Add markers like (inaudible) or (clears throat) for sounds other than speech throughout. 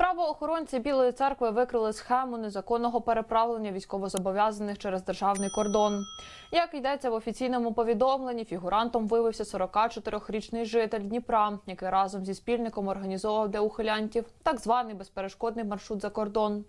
prossimo Правоохоронці Білої церкви викрили схему незаконного переправлення військовозобов'язаних через державний кордон. Як йдеться в офіційному повідомленні, фігурантом виявився 44-річний житель Дніпра, який разом зі спільником організовував для ухилянтів так званий безперешкодний маршрут за кордон.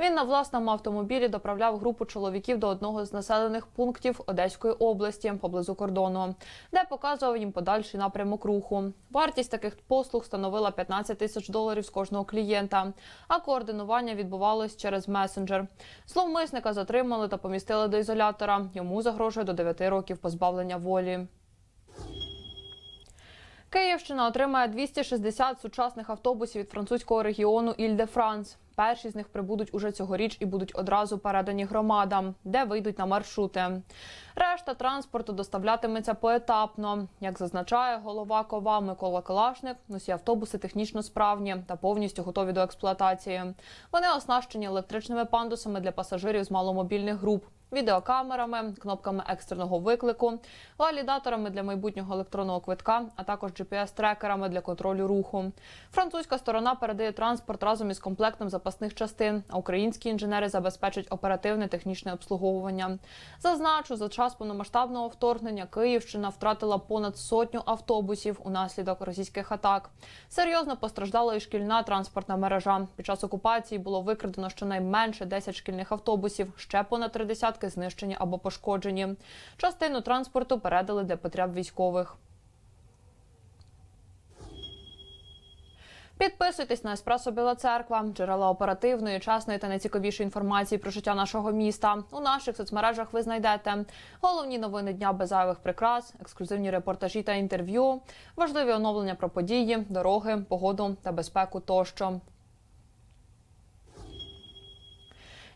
Він на власному автомобілі доправляв групу чоловіків до одного з населених пунктів Одеської області поблизу кордону, де показував їм подальший напрямок руху. Вартість таких послуг становила 15 тисяч доларів з кожного клієнта, а координування відбувалось через месенджер. Зловмисника затримали та помістили до ізолятора. Йому загрожує до 9 років позбавлення волі. Київщина отримає 260 сучасних автобусів від французького регіону Іль-де-Франс. Перші з них прибудуть уже цьогоріч і будуть одразу передані громадам, де вийдуть на маршрути. Решта транспорту доставлятиметься поетапно. Як зазначає голова КОВА Микола Калашник, усі автобуси технічно справні та повністю готові до експлуатації. Вони оснащені електричними пандусами для пасажирів з маломобільних груп, відеокамерами, кнопками екстреного виклику, валідаторами для майбутнього електронного квитка, а також GPS-трекерами для контролю руху. Французька сторона передає транспорт разом із комплектом запасних частин, а українські інженери забезпечать оперативне технічне обслуговування. Зазначу, за час повномасштабного вторгнення Київщина втратила понад сотню автобусів унаслідок російських атак. Серйозно постраждала і шкільна транспортна мережа. Під час окупації було викрадено щонайменше 10 шкільних автобусів, ще понад три десятки знищені або пошкоджені. Частину транспорту передали для потреб військових. Підписуйтесь на Еспресо Біла Церква, джерела оперативної, часної та найцікавішої інформації про життя нашого міста. У наших соцмережах ви знайдете головні новини дня без зайвих прикрас, ексклюзивні репортажі та інтерв'ю, важливі оновлення про події, дороги, погоду та безпеку тощо.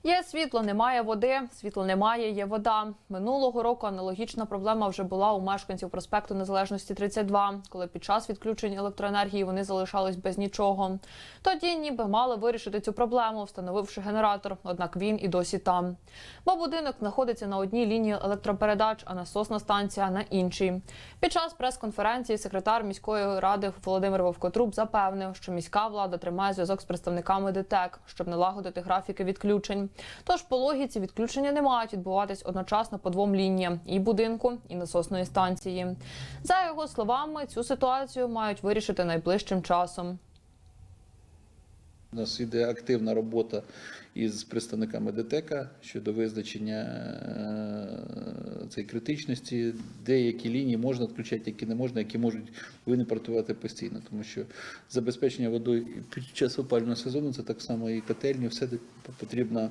Є світло, немає води. Світло немає, є вода. Минулого року аналогічна проблема вже була у мешканців проспекту Незалежності 32, коли під час відключень електроенергії вони залишались без нічого. Тоді ніби мали вирішити цю проблему, встановивши генератор. Однак він і досі там. Бо будинок знаходиться на одній лінії електропередач, а насосна станція на іншій. Під час прес-конференції секретар міської ради Володимир Вовкотруб запевнив, що міська влада тримає зв'язок з представниками ДТЕК, щоб налагодити графіки відключень. Тож по логіці відключення не мають відбуватись одночасно по двом лініям і будинку, і насосної станції. За його словами, цю ситуацію мають вирішити найближчим часом. У нас йде активна робота із представниками ДТЕКа щодо визначення е, цієї критичності, деякі лінії можна відключати, які не можна, які можуть повинні працювати постійно, тому що забезпечення водою під час опалювального сезону це так само і котельні, все потрібно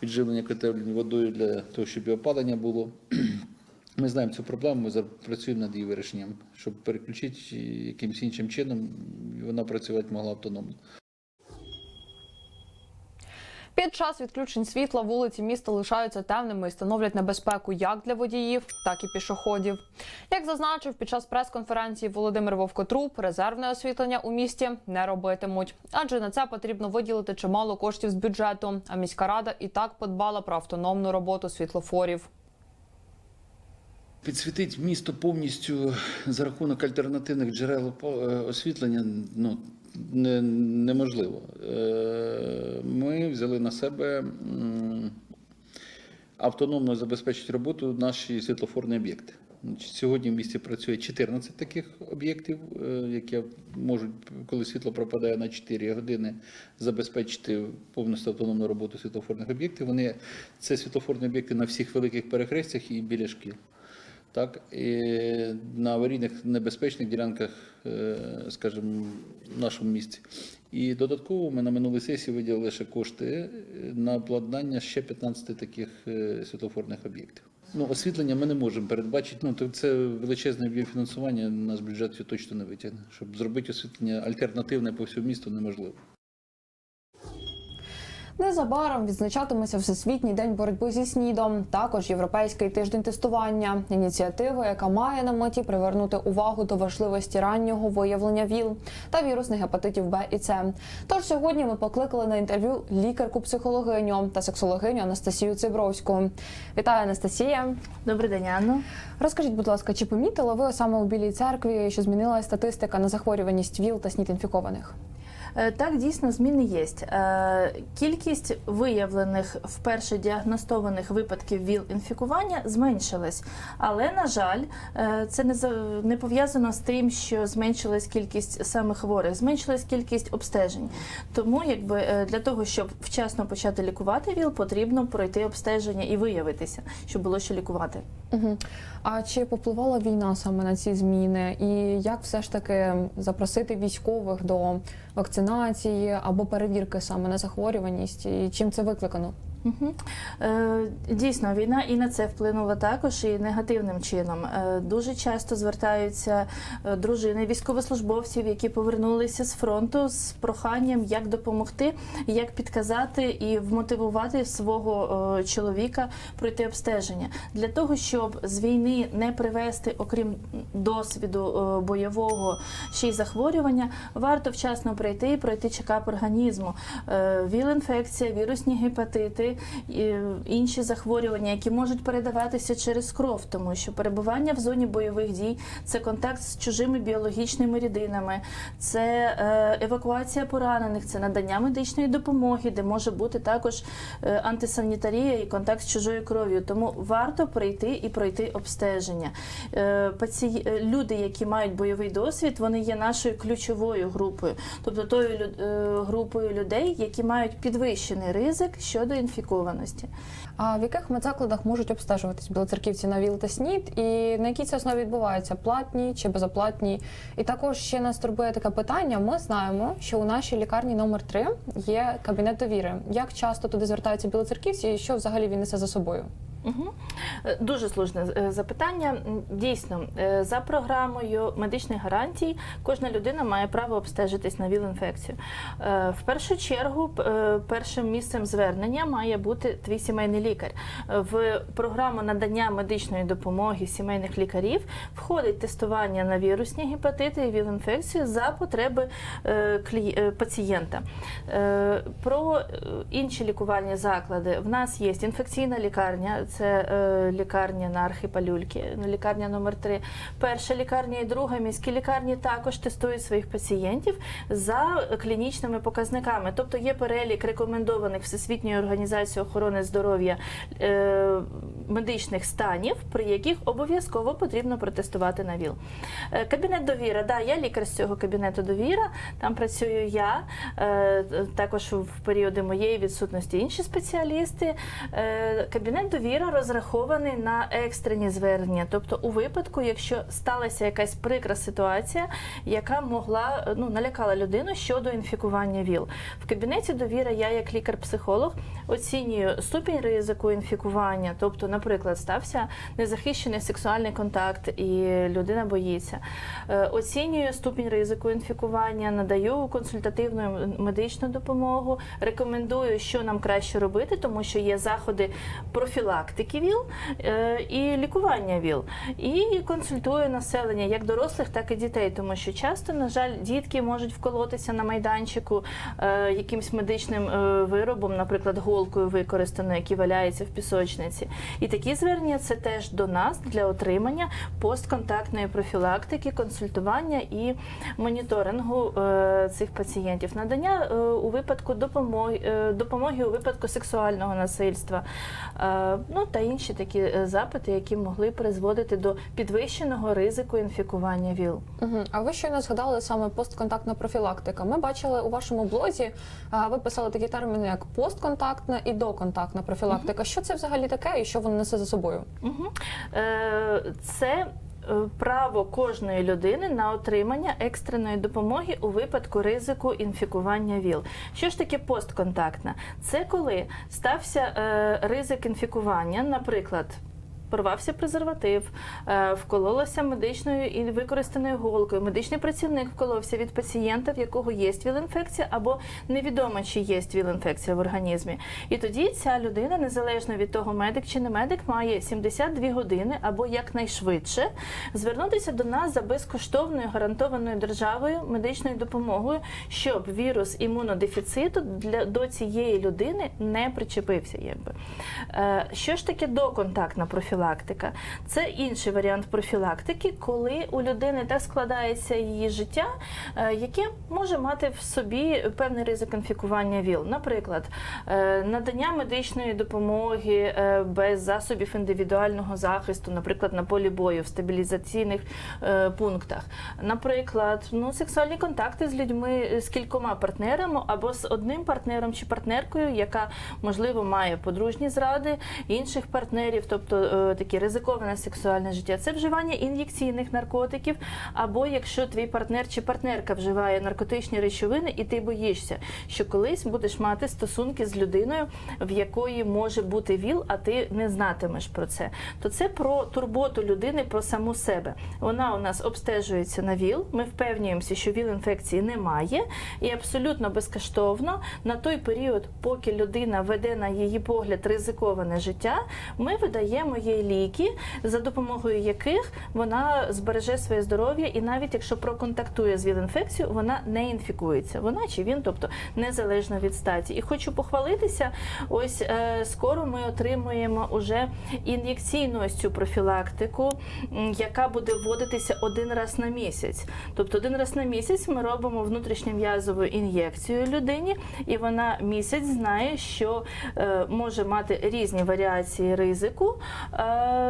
підживлення котельні водою для того, щоб і опалення було. (clears throat) Ми знаємо цю проблему, ми працюємо над її вирішенням, щоб переключити якимось іншим чином, і вона працювати могла автономно. Під час відключень світла вулиці міста лишаються темними і становлять небезпеку як для водіїв, так і пішоходів. Як зазначив під час прес-конференції Володимир Вовкотруб, резервне освітлення у місті не робитимуть, адже на це потрібно виділити чимало коштів з бюджету. А міська рада і так подбала про автономну роботу світлофорів. Підсвітити місто повністю за рахунок альтернативних джерел е, освітлення ну, не, неможливо. Е, Ми взяли на себе автономно забезпечити роботу наші світлофорні об'єкти. Сьогодні в місті працює 14 таких об'єктів, е, які можуть, коли світло пропадає на 4 години, забезпечити повністю автономну роботу світлофорних об'єктів. Вони це світлофорні об'єкти на всіх великих перехрестях і біля шкіл. Так, і на аварійних небезпечних ділянках, е, скажімо, в нашому місті. І додатково ми на минулій сесії виділили ще кошти е, на обладнання ще 15 таких е, світлофорних об'єктів. Ну, освітлення ми не можемо передбачити. Ну, то це величезне об'єм фінансування, наш бюджет точно не витягне. Щоб зробити освітлення альтернативне по всьому місту неможливо. Незабаром відзначатиметься Всесвітній день боротьби зі СНІДом, також Європейський тиждень тестування, ініціатива, яка має на меті привернути увагу до важливості раннього виявлення ВІЛ та вірусних гепатитів Б і С. Тож сьогодні ми покликали на інтерв'ю лікарку-психологиню та сексологиню Анастасію Цибровську. Вітаю, Анастасія. Добрий день, Анно. Розкажіть, будь ласка, чи помітили ви саме у Білій церкві, що змінилася статистика на захворюваність ВІЛ та СНІД інфікованих? Е, Так, дійсно, зміни є. Е, Кількість виявлених вперше діагностованих випадків ВІЛ-інфікування зменшилась. Але, на жаль, е, це не, за- не пов'язано з тим, що зменшилась кількість саме хворих, зменшилась кількість обстежень. Тому якби, для того, щоб вчасно почати лікувати ВІЛ, потрібно пройти обстеження і виявитися, щоб було що лікувати. Угу. А чи попливала війна саме на ці зміни? І як все ж таки запросити військових до вакцинації або перевірки саме на захворюваність? І чим це викликано? Угу. Дійсно, війна і на це вплинула також і негативним чином. Е, дуже часто звертаються е, дружини військовослужбовців, які повернулися з фронту з проханням, як допомогти, як підказати і вмотивувати свого чоловіка пройти обстеження для того, щоб з війни не привести, окрім досвіду бойового ще й захворювання, варто вчасно прийти і пройти чекап організму. Віл-інфекція, вірусні гепатити, і інші захворювання, які можуть передаватися через кров, тому що перебування в зоні бойових дій це контакт з чужими біологічними рідинами, це е, евакуація поранених, це надання медичної допомоги, де може бути також е, антисанітарія і контакт з чужою кров'ю. Тому варто прийти і пройти обстеження. Е, е, Люди, які мають бойовий досвід, вони є нашою ключовою групою, тобто тою е, групою людей, які мають підвищений ризик щодо інфікованості. А в яких медзакладах можуть обстежуватись білоцерківці на ВІЛ та СНІД? І на якій це основі відбувається? Платні чи безоплатні? І також ще нас турбує таке питання. Ми знаємо, що у нашій лікарні номер 3 є кабінет довіри. Як часто туди звертаються білоцерківці, і що взагалі він несе за собою? Угу. Дуже слушне е, запитання. Дійсно, е, за програмою медичних гарантій кожна людина має право обстежитись на ВІЛ-інфекцію. В першу чергу, першим місцем звернення має бути твій сімейний лікар. В програму надання медичної допомоги сімейних лікарів входить тестування на вірусні гепатити і ВІЛ-інфекцію за потреби пацієнта. Про інші лікувальні заклади в нас є інфекційна лікарня, це е, лікарня на Архипалюльки, лікарня номер 3 Перша лікарня і друга міські лікарні також тестують своїх пацієнтів за клінічними показниками. Тобто є перелік рекомендованих Всесвітньою організацією охорони здоров'я е, медичних станів, при яких обов'язково потрібно протестувати на ВІЛ. Е, Кабінет довіра, да, я лікар з цього кабінету довіра. Там працюю я. е, Також в періоди моєї відсутності інші спеціалісти. Е, Кабінет довіра розрахований на екстрені звернення, тобто у випадку, якщо сталася якась прикра ситуація, яка могла ну налякала людину щодо інфікування ВІЛ. В кабінеті довіра я, як лікар-психолог, оцінюю ступінь ризику інфікування. Тобто, наприклад, стався незахищений сексуальний контакт, і людина боїться. Е, Оцінюю ступінь ризику інфікування, надаю консультативну медичну допомогу, рекомендую, що нам краще робити, тому що є заходи профілактики ВІЛ е, і лікування ВІЛ. І консультую населення як дорослих, так і дітей, тому що часто, на жаль, дітки можуть вколотися на майданчику е, якимсь медичним виробом, наприклад, голкою використаною, який валяється в пісочниці. І такі звернення це теж до нас для отримання постконтактної профілактики, консультування і моніторингу е, цих пацієнтів, надання е, у випадку допомоги, е, допомоги у випадку сексуального насильства, ну та інші такі запити, які могли призводити до підвищеного ризику інфікування ВІЛ. Угу. А ви щойно згадали саме постконтактна профілактика. Ми бачили у вашому блозі, ви писали такі терміни, як постконтактна і доконтактна профілактика. Що це взагалі таке і що воно несе за собою? Е, це е, право кожної людини на отримання екстреної допомоги у випадку ризику інфікування ВІЛ. Що ж таке постконтактна? Це коли стався е, ризик інфікування, наприклад. Порвався презерватив, е, вкололося медичною і використаною голкою. Медичний працівник вколовся від пацієнта, в якого є ВІЛ-інфекція, або невідомо, чи є ВІЛ-інфекція в організмі. І тоді ця людина, незалежно від того, медик чи не медик, має 72 години або якнайшвидше звернутися до нас за безкоштовною гарантованою державою медичною допомогою, щоб вірус імунодефіциту для до цієї людини не причепився. Якби. Е, Що ж таке доконтактна профілактика? Профілактика. Це інший варіант профілактики, коли у людини так складається її життя, е, яке може мати в собі певний ризик інфікування ВІЛ. Наприклад, е, надання медичної допомоги е, без засобів індивідуального захисту, наприклад, на полі бою в стабілізаційних пунктах. Наприклад, ну, сексуальні контакти з людьми з кількома партнерами або з одним партнером чи партнеркою, яка можливо має подружні зради інших партнерів, тобто таке ризиковане сексуальне життя. Це вживання ін'єкційних наркотиків, або якщо твій партнер чи партнерка вживає наркотичні речовини, і ти боїшся, що колись будеш мати стосунки з людиною, в якої може бути ВІЛ, а ти не знатимеш про це. То це про турботу людини про саму себе. Вона у нас обстежується на ВІЛ. Ми впевнюємося, що ВІЛ-інфекції немає, і абсолютно безкоштовно на той період, поки людина веде на її погляд ризиковане життя, ми видаємо їй ліки, за допомогою яких вона збереже своє здоров'я, і навіть якщо проконтактує з ВІЛ-інфекцією, вона не інфікується. Вона чи він, тобто незалежно від статі. І хочу похвалитися. Ось е, скоро ми отримуємо уже ін'єкційну ось цю профілактику, яка буде вводитися один раз на місяць. Тобто один раз на місяць ми робимо внутрішньом'язову ін'єкцію людині, і вона місяць знає, що е, може мати різні варіації ризику е,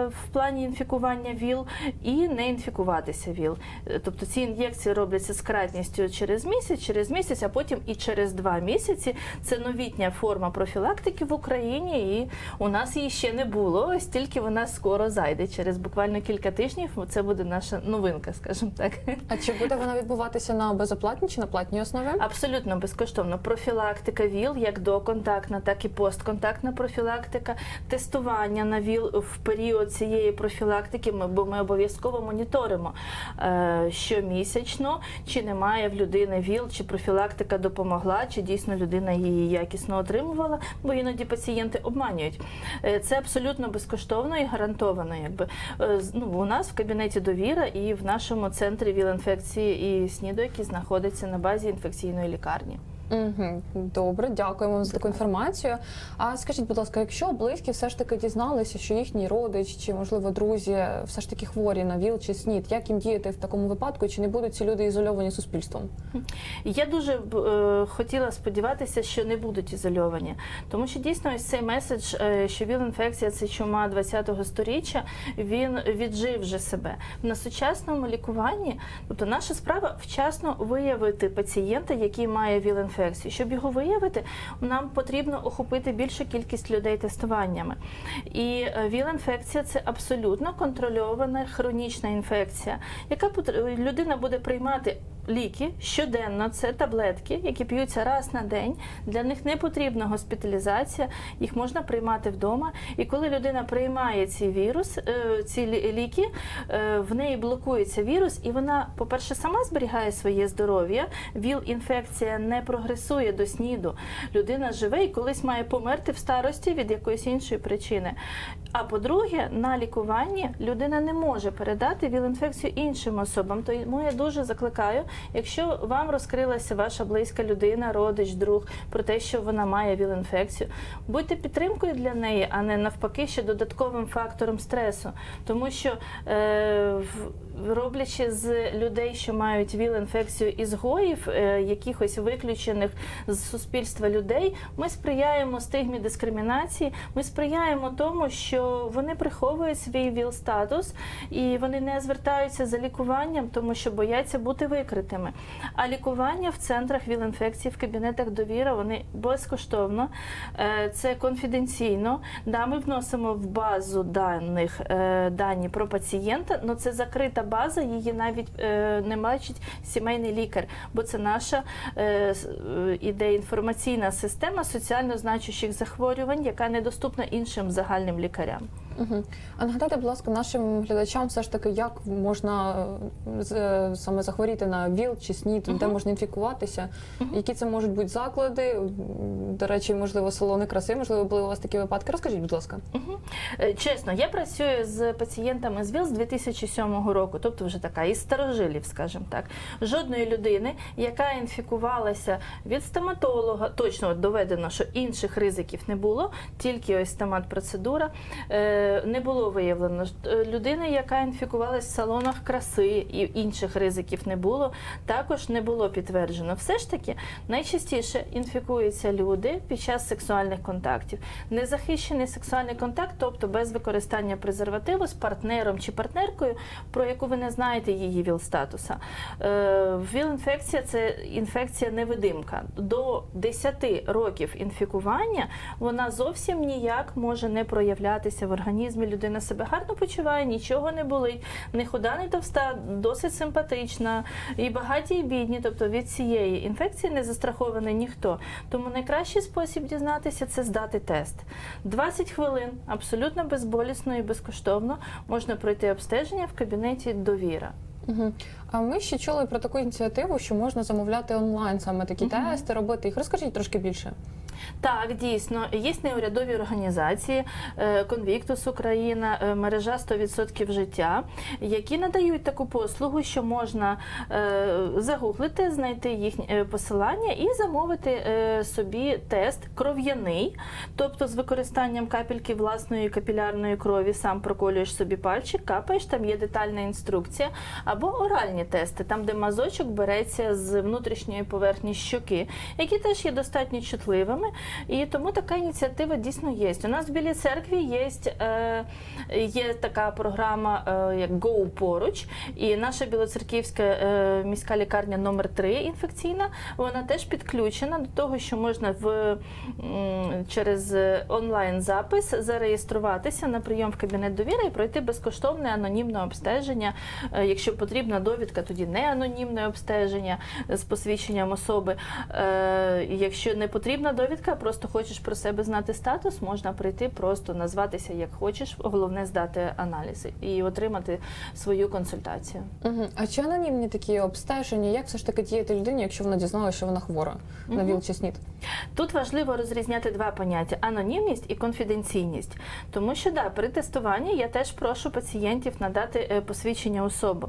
в плані інфікування ВІЛ і не інфікуватися ВІЛ. Е, Тобто ці ін'єкції робляться з кратністю через місяць, через місяць, а потім і через два місяці. Це новітня форма профілактики в Україні, і у нас її ще не було. Ось тільки вона скоро зайде. Через буквально кілька тижнів це буде наша новинка, скажімо так. А чи буде вона відбуватися на безоплатній чи на платній основі? Абсолютно безкоштовно. Профілактика ВІЛ, як доконтактна, так і постконтактна профілактика, тестування на ВІЛ в період цієї профілактики. Ми бо ми обов'язково моніторимо е, щомісячно, чи немає в людини ВІЛ, чи профілактика допомогла, чи дійсно людина її якісно отримувала, бо іноді пацієнти обманюють. Е, Це абсолютно безкоштовно і гарантовано. Якби Е, ну, у нас в кабінеті довіра і в нашому центрі ВІЛ-інфекції і СНІДу, який знаходиться на базі інфекційної лікарні. Угу. Добре, дякуємо вам за таку інформацію. А скажіть, будь ласка, якщо близькі все ж таки дізналися, що їхній родич чи можливо друзі все ж таки хворі на ВІЛ чи СНІД, як їм діяти в такому випадку? Чи не будуть ці люди ізольовані суспільством? Я дуже е, хотіла сподіватися, що не будуть ізольовані, тому що дійсно ось цей меседж, е, що ВІЛ-інфекція це чума 20-го сторіччя, він віджив вже себе на сучасному лікуванні. Тобто, наша справа вчасно виявити пацієнта, який має ВІЛ-інфекцію. Щоб його виявити, нам потрібно охопити більшу кількість людей тестуваннями. І е, ВІЛ-інфекція це абсолютно контрольована хронічна інфекція, яка людина буде приймати ліки щоденно. Це таблетки, які п'ються раз на день. Для них не потрібна госпіталізація, їх можна приймати вдома. І коли людина приймає цей вірус, е, ці лі- ліки, е, в неї блокується вірус, і вона, по-перше, сама зберігає своє здоров'я. ВІЛ-інфекція не прогресує до сніду. Людина живе і колись має померти в старості від якоїсь іншої причини. А по-друге, на лікуванні людина не може передати ВІЛ-інфекцію іншим особам. Тому я дуже закликаю, якщо вам розкрилася ваша близька людина, родич, друг про те, що вона має ВІЛ-інфекцію, будьте підтримкою для неї, а не навпаки, ще додатковим фактором стресу. Тому що е, роблячи з людей, що мають ВІЛ-інфекцію ізгоїв, е, якихось виключених з суспільства людей, ми сприяємо стигмі дискримінації, ми сприяємо тому, що вони приховують свій ВІЛ-статус і вони не звертаються за лікуванням, тому що бояться бути викритими. А лікування в центрах ВІЛ-інфекції, в кабінетах довіра, вони безкоштовно, Е, це конфіденційно. Да, ми вносимо в базу даних е, дані про пацієнта, але це закрита база, її навіть е, не бачить сімейний лікар, бо це наша іде інформаційна система соціально значущих захворювань, яка недоступна іншим загальним лікарям. Угу. А нагадайте, будь ласка, нашим глядачам все ж таки, як можна е, з- е, саме захворіти на ВІЛ чи СНІД, де можна інфікуватися, які це можуть бути заклади? До речі, можливо, салони краси, можливо, були у вас такі випадки. Розкажіть, будь ласка. Е, Чесно, я працюю з пацієнтами з ВІЛ з 2007 року, тобто вже така із старожилів, скажімо так. Жодної людини, яка інфікувалася від стоматолога, точно доведено, що інших ризиків не було, тільки ось стомат-процедура. Е, е, не було виявлено. Е, Людина, яка інфікувалась в салонах краси і інших ризиків не було, також не було підтверджено. Все ж таки, найчастіше інфікуються люди під час сексуальних контактів. Незахищений сексуальний контакт, тобто без використання презервативу з партнером чи партнеркою, про яку ви не знаєте її ВІЛ-статуса. Е, ВІЛ-інфекція це інфекція невидимка. До 10 років інфікування вона зовсім ніяк може не проявлятися в організмі. Людина себе гарно почуває, нічого не болить, не худа, не товста, досить симпатична, і багаті, і бідні. Тобто від цієї інфекції не застрахований ніхто. Тому найкращий спосіб дізнатися це здати тест. 20 хвилин абсолютно безболісно і безкоштовно можна пройти обстеження в кабінеті довіра. Угу. А ми ще чули про таку ініціативу, що можна замовляти онлайн саме такі Мгм. тести, робити їх. Розкажіть трошки більше. Так, дійсно, є неурядові організації, е, Конвіктус Україна, е, мережа 100% життя, які надають таку послугу, що можна е, загуглити, знайти їхнє посилання і замовити собі тест кров'яний, тобто з використанням капельки власної капілярної крові, сам проколюєш собі пальчик, капаєш, там є детальна інструкція, або оральні тести, там, де мазочок береться з внутрішньої поверхні щоки, які теж є достатньо чутливими. І тому така ініціатива дійсно є. У нас в Білій церкві є, е, є така програма, е, як Go поруч, і наша білоцерківська е, міська лікарня номер 3 інфекційна, вона теж підключена до того, що можна в, через онлайн запис зареєструватися на прийом в кабінет довіри і пройти безкоштовне анонімне обстеження. Якщо потрібна довідка, тоді не анонімне обстеження з посвідченням особи. Якщо не потрібна довідка, а просто хочеш про себе знати статус, можна прийти, просто назватися як хочеш. Головне здати аналізи і отримати свою консультацію. Угу. А чи анонімні такі обстеження? Як все ж таки діяти людині, якщо вона дізналася, що вона хвора на Мгм. ВІЛ чи СНІД? Тут важливо розрізняти два поняття: анонімність і конфіденційність. Тому що да, при тестуванні я теж прошу пацієнтів надати е, посвідчення особи.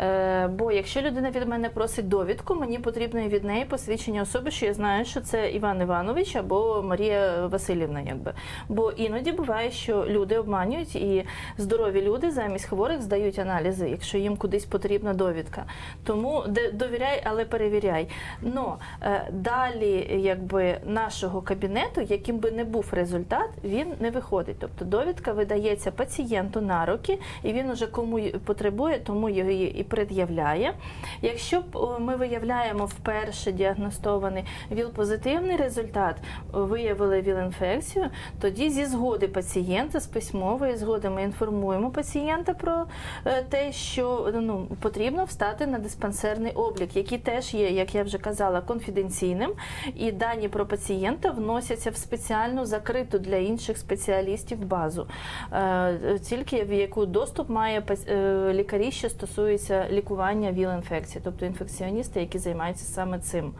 Е, Бо якщо людина від мене просить довідку, мені потрібно від неї посвідчення особи, що я знаю, що це Іван Іванович або Марія Васильівна. Якби. Бо іноді буває, що люди обманюють і здорові люди замість хворих здають аналізи, якщо їм кудись потрібна довідка. Тому довіряй, але перевіряй. Но е, далі, якби нашого кабінету, яким би не був результат, він не виходить. Тобто довідка видається пацієнту на руки, і він уже кому потребує, тому її і пред'являє. Якщо ми виявляємо вперше діагностований ВІЛ-позитивний результат, о, виявили ВІЛ-інфекцію, тоді зі згоди пацієнта, з письмової згоди ми інформуємо пацієнта про е, те, що ну, потрібно встати на диспансерний облік, який теж є, як я вже казала, конфіденційним, і дані про пацієнта вносяться в спеціальну закриту для інших спеціалістів базу, е, тільки в яку доступ має е, лікарі, що стосуються лікування ВІЛ-інфекції, тобто інфекціоністи, які займаються саме цим.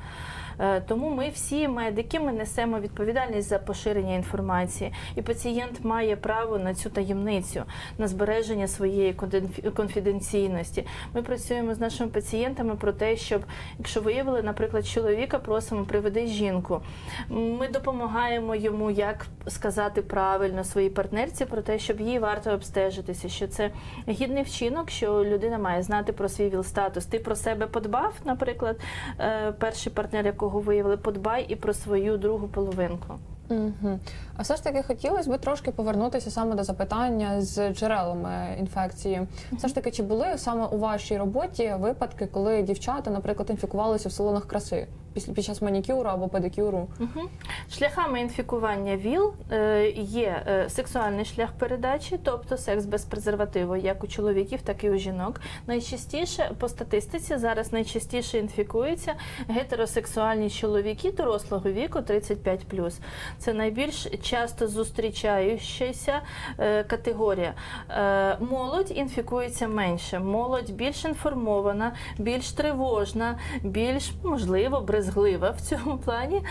Е, Тому ми всі медики ми несемо відповідальність за поширення інформації, і пацієнт має право на цю таємницю, на збереження своєї конфі- конфіденційності. Ми працюємо з нашими пацієнтами про те, щоб якщо виявили, наприклад, чоловіка, просимо приведи жінку. Ми допомагаємо йому, як сказати правильно своїй партнерці про те, щоб їй варто обстежитися, що це гідний вчинок, що людина має знати про свій ВІЛ-статус. Ти про себе подбав, наприклад, е, перший партнер, якого виявили, подбай і про свою другу половинку. Угу. А все ж таки хотілося б трошки повернутися саме до запитання з джерелами інфекції. Все ж таки, чи були саме у вашій роботі випадки, коли дівчата, наприклад, інфікувалися в салонах краси після під час манікюру або педикюру? Угу. Шляхами інфікування ВІЛ е, є е, сексуальний шлях передачі, тобто секс без презервативу, як у чоловіків, так і у жінок. Найчастіше по статистиці зараз найчастіше інфікуються гетеросексуальні чоловіки дорослого віку 35+. Це найбільш часто зустрічаючася е, категорія. Молодь інфікується менше. Молодь більш інформована, більш тривожна, більш можливо брезглива в цьому плані. Е,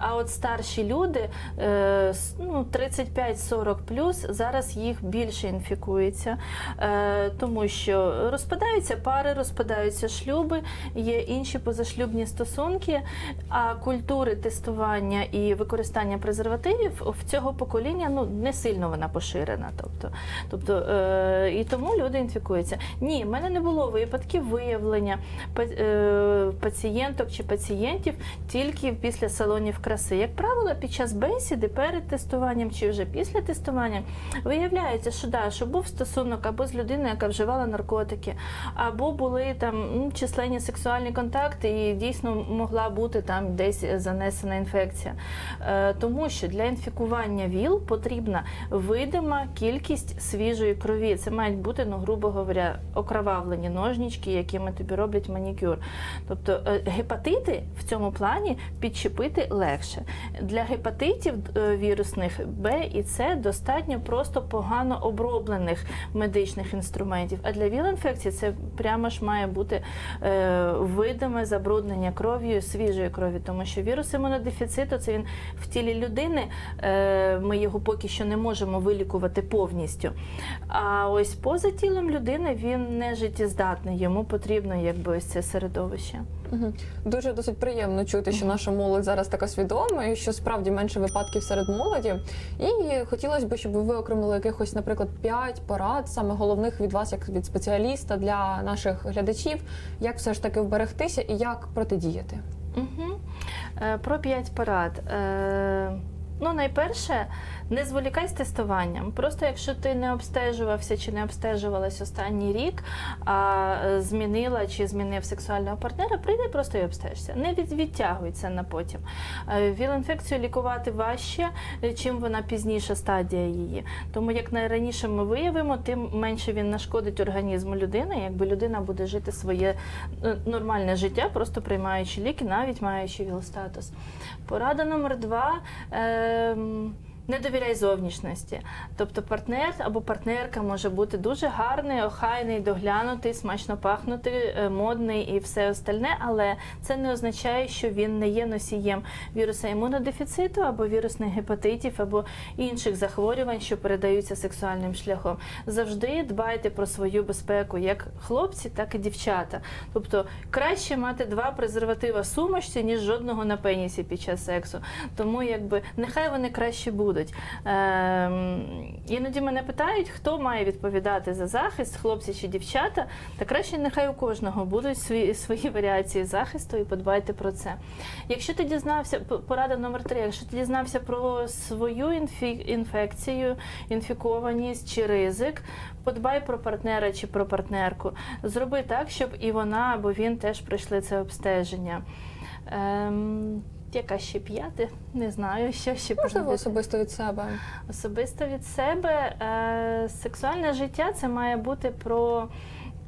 А от старші люди, е, ну 35-40 плюс, зараз їх більше інфікується, е, тому що розпадаються пари, розпадаються шлюби, є інші позашлюбні стосунки. А культури тестування і використання презервативів в цього покоління ну не сильно вона поширена. Тобто, тобто і тому люди інфікуються. Ні, в мене не було випадків виявлення пацієнток чи пацієнтів тільки після салонів краси. Як правило, під час бесіди перед тестуванням чи вже після тестування виявляється, що да, що був стосунок або з людиною, яка вживала наркотики, або були там ну, численні сексуальні контакти, і дійсно могла бути там десь занесена інфекція. Е, тому що для інфікування ВІЛ потрібна видима кількість свіжої крові. Це мають бути, ну грубо говоря, окровавлені ножнички, якими тобі роблять манікюр. Тобто е, гепатити в цьому плані підчепити легше. Для гепатитів е, вірусних Б і С достатньо просто погано оброблених медичних інструментів. А для ВІЛ-інфекції це прямо ж має бути е, видиме забруднення кров'ю, свіжої крові, тому що вірус імунодефіциту це він в тілі людини. Е, ми його поки що не можемо вилікувати повністю. А ось поза тілом людини він не життєздатний, йому потрібно якби ось це середовище. Мгм. Дуже досить приємно чути, що наша молодь зараз така свідома, і що справді менше випадків серед молоді. І хотілося б, щоб ви окремили якихось, наприклад, п'ять порад, саме головних від вас, як від спеціаліста для наших глядачів, як все ж таки вберегтися і як протидіяти. Угу. Про п'ять порад. Е, ну, найперше, не зволікай з тестуванням. Просто якщо ти не обстежувався чи не обстежувалась останній рік, а е, змінила чи змінив сексуального партнера, прийди просто і обстежся. Не від, відтягуй це на потім. Е, Віл-інфекцію лікувати важче, е, чим вона пізніша стадія її. Тому як найраніше ми виявимо, тим менше він нашкодить організму людини, якби людина буде жити своє е, нормальне життя, просто приймаючи ліки, навіть маючи ВІЛ-статус. Порада номер два. ем, не довіряй зовнішності. Тобто партнер або партнерка може бути дуже гарний, охайний, доглянутий, смачно пахнути, е, модний і все остальне, але це не означає, що він не є носієм віруса імунодефіциту або вірусних гепатитів, або інших захворювань, що передаються сексуальним шляхом. Завжди дбайте про свою безпеку, як хлопці, так і дівчата. Тобто краще мати два презерватива сумочці, ніж жодного на пенісі під час сексу. Тому якби нехай вони краще будуть. Ем, іноді мене питають, хто має відповідати за захист, хлопці чи дівчата. Та краще нехай у кожного будуть свої, свої варіації захисту і подбайте про це. Якщо ти дізнався, порада номер три, якщо ти дізнався про свою інфекцію, інфікованість чи ризик, подбай про партнера чи про партнерку. Зроби так, щоб і вона або він теж пройшли це обстеження. Ем, яка ще п'яте? Не знаю, що ще Можливо, особисто від себе. Особисто від себе е, сексуальне життя це має бути про.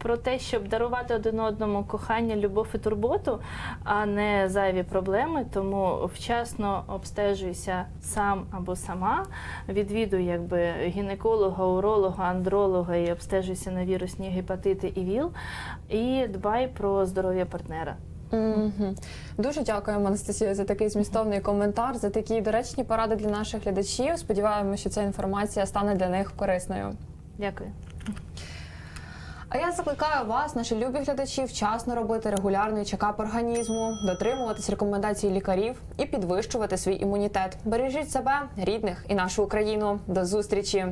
Про те, щоб дарувати один одному кохання, любов і турботу, а не зайві проблеми. Тому вчасно обстежуйся сам або сама. Відвідуй якби гінеколога, уролога, андролога і обстежуйся на вірусні гепатити і ВІЛ. І дбай про здоров'я партнера. Мгм. Дуже дякуємо, Анастасія, за такий змістовний коментар, за такі доречні поради для наших глядачів. Сподіваємося, що ця інформація стане для них корисною. Дякую. А я закликаю вас, наші любі глядачі, вчасно робити регулярний чекап організму, дотримуватись рекомендацій лікарів і підвищувати свій імунітет. Бережіть себе, рідних і нашу Україну. До зустрічі!